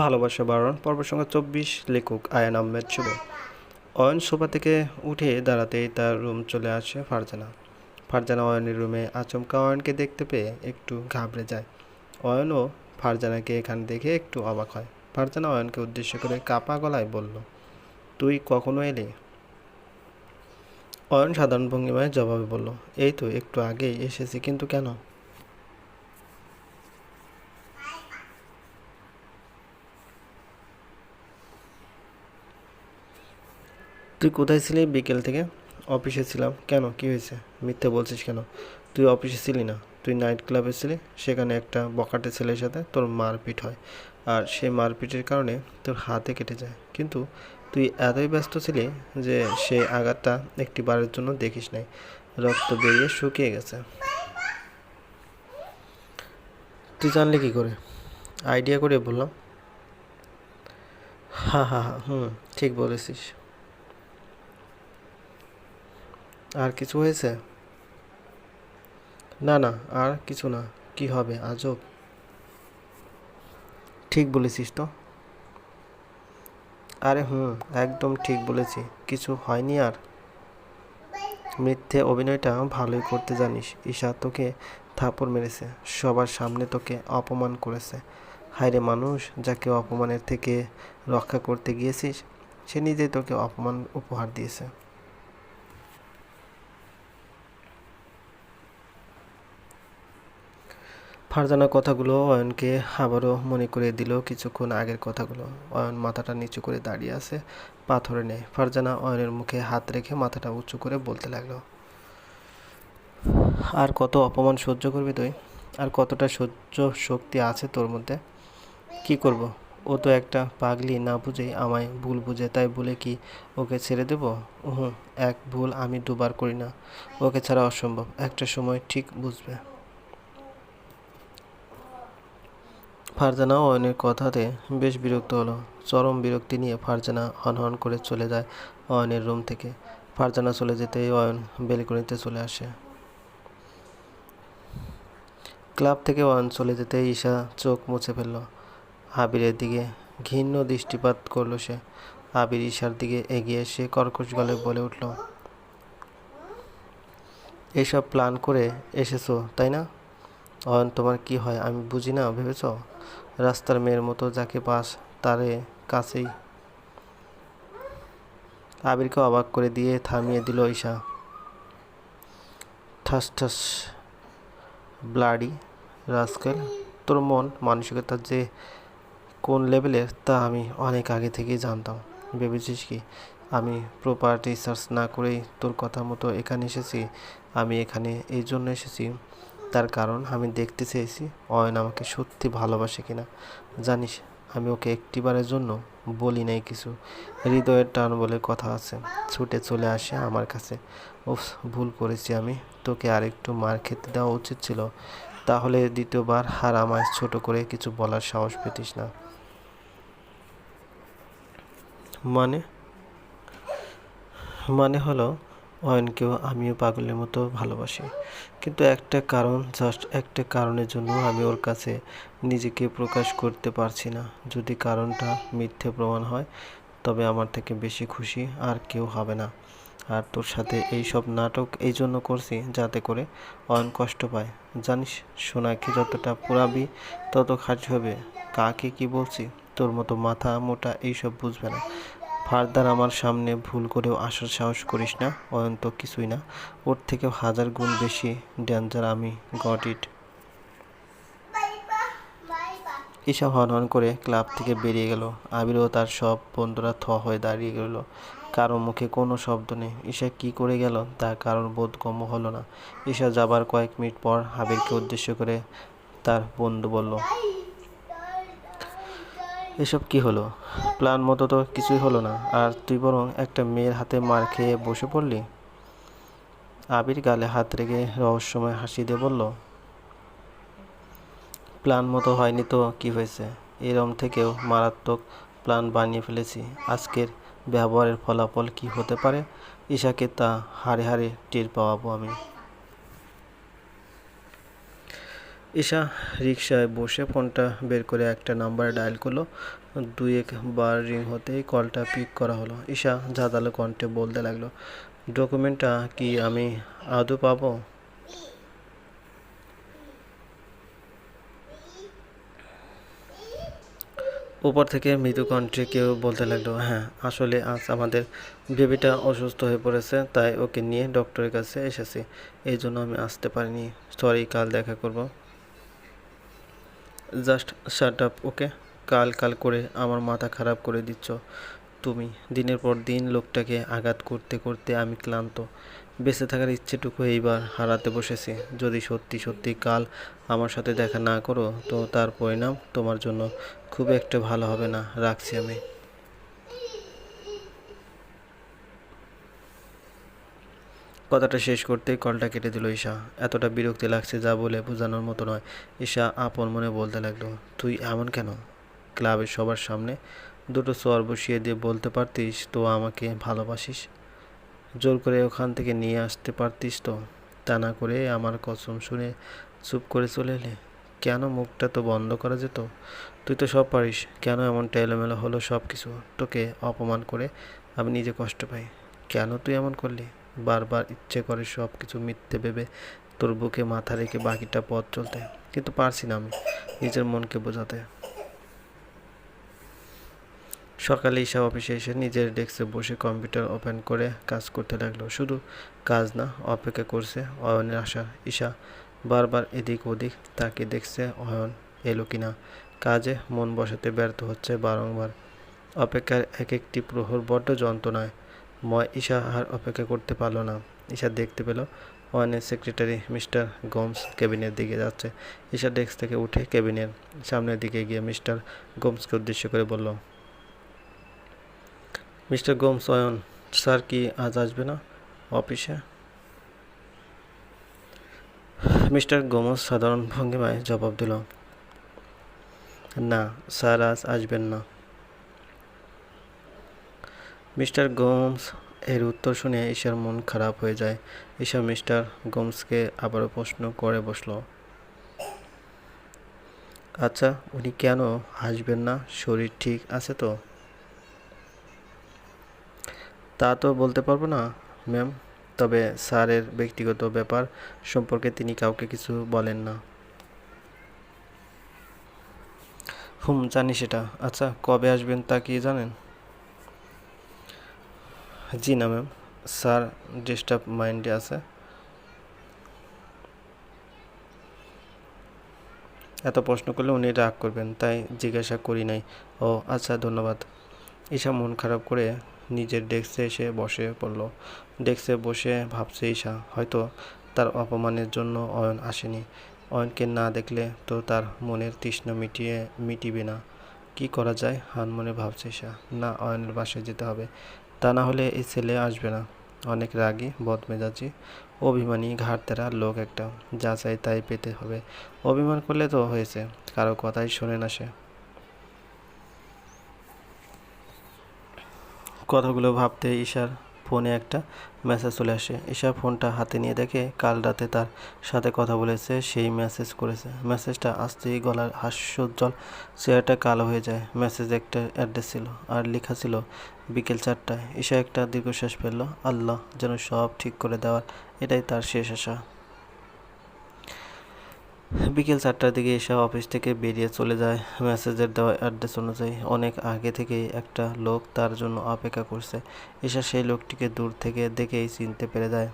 ভালোবাসা বাড়ান পর্ব সংখ্যা চব্বিশ লেখক আয়ান আহমেদ শুভ অয়ন সোফা থেকে উঠে দাঁড়াতেই তার রুম চলে আসে ফারজানা। ফারজানা অয়নের রুমে আচমকা অয়নকে দেখতে পেয়ে একটু ঘাবড়ে যায়। অয়নও ফারজানাকে এখানে দেখে একটু অবাক হয়। ফারজানা অয়নকে উদ্দেশ্য করে কাপা গলায় বলল, তুই কখনো এলি? অয়ন সাধারণ ভঙ্গিমায় জবাবে বলল, এই তো, একটু আগেই এসেছি, কিন্তু কেন? তুই কোথায় ছিলি বিকেল থেকে? অফিসে ছিলাম। কেন? কি হয়েছে? মিথ্যে বলছিস কেন? তুই অফিসে ছিলি না। তুই নাইট ক্লাবে ছিলি, সেখানে একটা বকাটে ছেলের সাথে তোর মারপিট হয়। আর সেই মারপিটের কারণে তোর হাতে কেটে যায়। কিন্তু তুই এতই ব্যস্ত ছিলি যে সেই আঘাতটা একটি বারের জন্য দেখিস নাই। রক্ত বেরিয়ে শুকিয়ে গেছে। তুই জানলি কি করে? আইডিয়া করে বললাম। হা হা হা, হুম, ঠিক বলেছিস। আর কিছু হয়েছে? না না, আর কিছু না। কি হবে? আজব। ঠিক বলেছিস তো। আরে হুম, একদম ঠিক বলেছি। কিছু হয়নি আর। মিথ্যে অভিনয়টা ভালোই করতে জানিস। ঈশা তোকে থাপড় মেরেছে। সবার সামনে তোকে অপমান করেছে। হায়রে মানুষ, যাকে অপমানের থেকে রক্ষা করতে গিয়েছিস, সে নিজেই তোকে অপমান, উপহার দিয়েছে। ফারজানা কথাগুলো অয়নকে আবারও মনে করে দিল কিছুক্ষণ আগের কথাগুলো। অয়ন মাথাটা নিচু করে দাঁড়িয়ে আছে, পাথরে নেই। ফারজানা অয়নের মুখে হাত রেখে মাথাটা উঁচু করে বলতে লাগল, আর কত অপমান সহ্য করবি তুই? আর কতটা সহ্য শক্তি আছে তোর মধ্যে? কি করব? ও তো একটা পাগলি, না বুঝেই আমায় ভুল বুঝে, তাই বলে কি ওকে ছেড়ে দেব? হুম এক ভুল আমি দুবার করি না। ওকে ছাড়া অসম্ভব, একটা সময় ঠিক বুঝবে। ফারজানা অয়নের কথাতে বেশ বিরক্ত হলো। চরম বিরক্তি নিয়ে ফারজানা হনহন করে চলে যায় অয়নের রুম থেকে। ফারজানা চলে যেতেই অয়ন বেলকনিতে চলে আসে। ক্লাব থেকে অয়ন চলে যেতেই ঈশা চোখ মুছে ফেলল। আবিরের দিকে ঘৃণ্য দৃষ্টিপাত করল সে। আবির ঈশার দিকে এগিয়ে এসে কর্কশ গলে বলে উঠল, এসব প্ল্যান করে এসেছ, তাই না? অয়ন, তোমার কি হয়? আমি বুঝি না, ভেবেছ? রাস্তার মেয়ের মতো যাকে পাস, তারে কাছেই। আবিরকে অবাক করে দিয়ে থামিয়ে দিল ঈশা। ঠাস ঠাস, ব্লাডি রাস্কেল, তোর মন, মানসিকতা যে কোন লেভেলের তা আমি অনেক আগে থেকেই জানতাম। ভেবেছিস কি? আমি প্রপার্টি সার্চ না করেই তোর কথা মতো এখানে এসেছি, আমি এখানে এই জন্য এসেছি। তার কারণ আমি দেখতে চেয়েছি। অয়ন আমাকে সত্যি ভালোবাসে কিনা জানিস, আমি ওকে একটিবারের জন্য বলি নাই কিছু। হৃদয়ের টান বলে কথা আছে, ছুটে চলে আসে আমার কাছে। উফ ভুল করেছি আমি, তোকে আরেকটু মার খেতে দেওয়া উচিত ছিল। তাহলে দ্বিতীয়বার আর আমায় ছোট করে কিছু বলার সাহস পেতিস না। মানে? মানে হলো, অয়নকেও আমিও পাগলের মতো ভালোবাসি। কিন্তু একটা কারণ জাস্ট একটা কারণের জন্য আমি ওর কাছে নিজেকে প্রকাশ করতে পারছি না। যদি কারণটা মিথ্যে প্রমাণ হয়, তবে আমার থেকে বেশি খুশি আর কেউ হবে না। আর তোর সাথে এই সব নাটক এই জন্য করছি যাতে করে অয়ন কষ্ট পায়। জানিস, সোনাকে যতটা পোড়াবি, তত খাঁটি হবে। কাকে কি বলছি? তোর মতো মাথা মোটা এইসব বুঝবে না। ফার্দার আমার সামনে ভুল করেও আসার সাহস করিস না অয়ন তো কিছুই না। ওর থেকেও হাজার গুণ বেশি ডেঞ্জার আমি গট ইট ঈশা হন করে ক্লাব থেকে বেরিয়ে গেল। আবিরও তার সব বন্ধুরা থ হয়ে দাঁড়িয়ে গেল কারও মুখে কোনো শব্দ নেই। ঈশা কি করে গেল তার কারণ বোধগম্য হলো না। ঈশা যাবার কয়েক মিনিট পর আবিরকে উদ্দেশ্য করে তার বন্ধু বলল এসব কি হলো? প্ল্যান মতো তো কিছুই হলো না। আর তুই বরং একটা মেয়ের হাতে মার খেয়ে বসে পড়লি? আবির গালে হাত রেখে রহস্যময় হাসি দিয়ে বলল, প্ল্যান মতো হয়নি তো কি হয়েছে? এরম থেকেও মারাত্মক প্ল্যান বানিয়ে ফেলেছি। আজকের ব্যবহারের ফলাফল কি হতে পারে? ঈশাকে তা হারে হারে টের পাওয়াবো আমি। ঈশা রিকশায় বসে ফোনটা বের করে একটা নাম্বার ডায়াল করল। দুই একবার রিং হতেই কলটা পিক করা হলো। ঈশা ঝাঁঝালো কণ্ঠে বলতে লাগল, ডকুমেন্টটা কি আমি আদৌ পাবো? উপর থেকে মৃদু কণ্ঠে কেউ বলতে লাগল হ্যাঁ আসলে আজ আমাদের বেবিটা অসুস্থ হয়ে পড়েছে, তাই ওকে নিয়ে ডক্টরের কাছে এসেছি। এই জন্য আমি আসতে পারিনি। সরি, কাল দেখা করব। জাস্ট শাট আপ ওকে কাল কাল করে আমার মাথা খারাপ করে দিচ্ছ। তুমি দিনের পর দিন লোকটাকে আঘাত করতে করতে আমি ক্লান্ত। বেঁচে থাকার ইচ্ছেটুকু এইবার হারাতে বসেছি। যদি সত্যি সত্যি কাল আমার সাথে দেখা না করো, তো তার পরিণাম তোমার জন্য খুব একটা ভালো হবে না। রাখছি আমি। কথাটা শেষ করতেই কলটা কেটে দিল ঈশা। এতটা বিরক্তি লাগছে যা বলে বোঝানোর মতো নয়। ঈশা আপন মনে বলতে লাগল, তুই এমন কেন? ক্লাবের সবার সামনে দুটো চর বসিয়ে দিয়ে বলতে পারতিস তো আমাকে ভালোবাসিস? জোর করে ওখান থেকে নিয়ে আসতে পারতিস তো? তা না করে আমার কসম শুনে চুপ করে চলে এলে? কেন মুখটা তো বন্ধ করা যেত? তুই তো সব পারিস। কেন এমন এলোমেলো হলো সব কিছু তোকে অপমান করে আমি নিজে কষ্ট পাই। কেন তুই এমন করলি? বারবার ইচ্ছে করে সব কিছু মিথ্যে ভেবে তোর বুকে মাথা রেখে বাকিটা পথ চলতে। কিন্তু পারছি না আমি নিজের মনকে বোঝাতে। সকালে ঈশা অফিসে এসে নিজের ডেস্কে বসে কম্পিউটার ওপেন করে কাজ করতে লাগল। শুধু কাজ না, অপেক্ষা করছে অয়নের আশা। ঈশা বারবার এদিক ওদিক তাকে দেখছে অয়ন এলো কিনা। কাজে মন বসাতে ব্যর্থ হচ্ছে বারংবার। অপেক্ষার এক একটি প্রহর বড্ড যন্ত্রণায় ঈশা আর অপেক্ষা করতে পারল না। ঈশা দেখতে পেল অয়নের সেক্রেটারি মিস্টার গোমস কেবিনের দিকে যাচ্ছে। ঈশা ডেস্ক থেকে উঠে কেবিনের সামনের দিকে গিয়ে মিস্টার গোমসকে উদ্দেশ্য করে বলল, মিস্টার গোমস, অয়ন, স্যার কি আজ আসবে না অফিসে? মিস্টার গোমস সাধারণ ভঙ্গিমায় জবাব দিল, না, স্যার আজ আসবেন না। মিস্টার গোমস এর উত্তর শুনে ঈশার মন খারাপ হয়ে যায়। ঈশা মিস্টার গোমসকে আবারও প্রশ্ন করে বসল। আচ্ছা উনি কেন হাসবেন না? শরীর ঠিক আছে তো? তা তো বলতে পারব না, ম্যাম। তবে স্যারের ব্যক্তিগত ব্যাপার সম্পর্কে তিনি কাউকে কিছু বলেন না। হুম, জানি সেটা। আচ্ছা কবে আসবেন তা কি জানেন? জি না, ম্যাম। স্যার, ডিস্টার্ব মাইন্ডে আছে। এত প্রশ্ন করলে উনি রাগ করবেন, তাই জিজ্ঞাসা করি নাই। ও আচ্ছা ধন্যবাদ। ঈশা মন খারাপ করে নিজের ডেস্কে এসে বসে পড়ল। ডেস্কে বসে ভাবছে ঈশা, হয়তো তার অপমানের জন্য অয়ন আসেনি। অয়নকে না দেখলে তো তার মনের তৃষ্ণা মিটিয়ে, মিটিবে না। কি করা যায়? হান মনে ভাবছে ঈশা। না, অয়নের বাসায় যেতে হবে। তা না হলে এই ছেলে আসবে না। অনেক রাগী, বদমেজাজি, অভিমানী ঘাড়তেরা লোক একটা। যা চাই তাই পেতে হবে। অভিমান করলে তো হয়েছে, কারও কথাই শোনে না সে। কথাগুলো ভাবতে ঈশার ফোনে একটা মেসেজ চলে আসে। ঈশা ফোনটা হাতে নিয়ে দেখে কাল রাতে তার সাথে কথা বলেছে, সেই মেসেজ করেছে। মেসেজটা আসতেই গলার হাস্যোজ্জ্বল, চেহারাটা কালো হয়ে যায়। মেসেজ একটা অ্যাড্রেস ছিল আর লেখা ছিল বিকেল চারটায়। ঈশা একটা দীর্ঘশ্বাস ফেলল। আল্লাহ যেন সব ঠিক করে দেওয়ার, এটাই তার শেষ আশা। বিকেল চারটার দিকে এসে অফিস থেকে বেরিয়ে চলে যায়। মেসেজের দেওয়া অ্যাড্রেস অনুযায়ী অনেক আগে থেকেই একটা লোক তার জন্য অপেক্ষা করছে। এসা সেই লোকটিকে দূর থেকে দেখেই চিনতে পেরে যায়।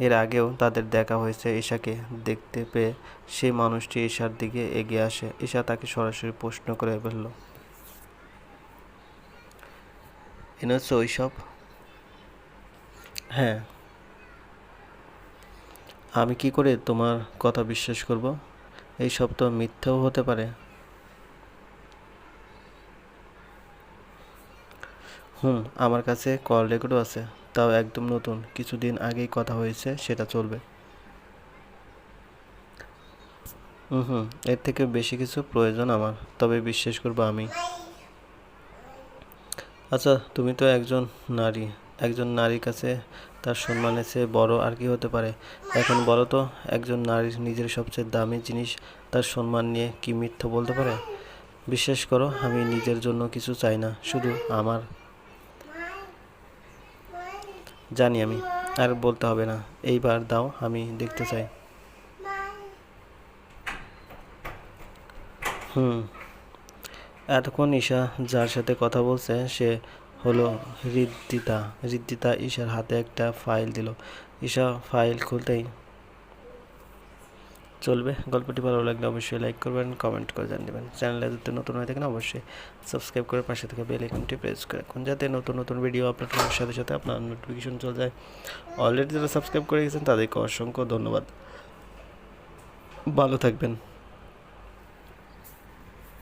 এর আগেও তাদের দেখা হয়েছে ঈশাকে দেখতে পেয়ে। সেই মানুষটি ঈশার দিকে এগিয়ে আসে। ঈশা তাকে সরাসরি প্রশ্ন করে ফেলল এনেছো ওইসব? হ্যাঁ। আমি কি করে তোমার কথা বিশ্বাস করব? এই সব তো মিথ্যেও হতে পারে। হুম, আমার কাছে কল রেকর্ডও আছে, তাও একদম নতুন। কিছুদিন আগেই কথা হয়েছে, সেটা চলবে। হুম হুম, এর থেকে বেশি কিছু প্রয়োজন আমার, তবে বিশ্বাস করব আমি। আচ্ছা তুমি তো একজন নারী। একজন নারীর কাছে তার সম্মানের চেয়ে বড় আর কি হতে পারে? এখন বলো তো, একজন নারীর নিজের সবচেয়ে দামি জিনিস তার সম্মান নিয়ে কি মিথ্যা বলতে পারে? বিশ্বাস করো, আমি নিজের জন্য কিছু চাই না, শুধু আমার। জানি আমি, আর বলতে হবে না। এইবার দাও, আমি দেখতে চাই। হুম। এতক্ষণ ঈশা যার সাথে কথা বলছে, সে হলো হৃদ্দিতা হৃদ্দিতা ঈশার হাতে একটা ফাইল দিল। ঈশা ফাইল খুলতেই চলবে। গল্পটি ভালো লাগলে অবশ্যই লাইক করবেন কমেন্ট করে জানিয়ে দেবেন চ্যানেলে যদি নতুন হয়ে থাকেন, অবশ্যই সাবস্ক্রাইব করে পাশে থেকে বেল আইকনটি প্রেস করে রাখুন, যাতে নতুন নতুন ভিডিও আপলোড করার সাথে সাথে আপনার নোটিফিকেশন চলে যায়। অলরেডি যারা সাবস্ক্রাইব করে গেছেন, তাদেরকে অসংখ্য ধন্যবাদ। ভালো থাকবেন।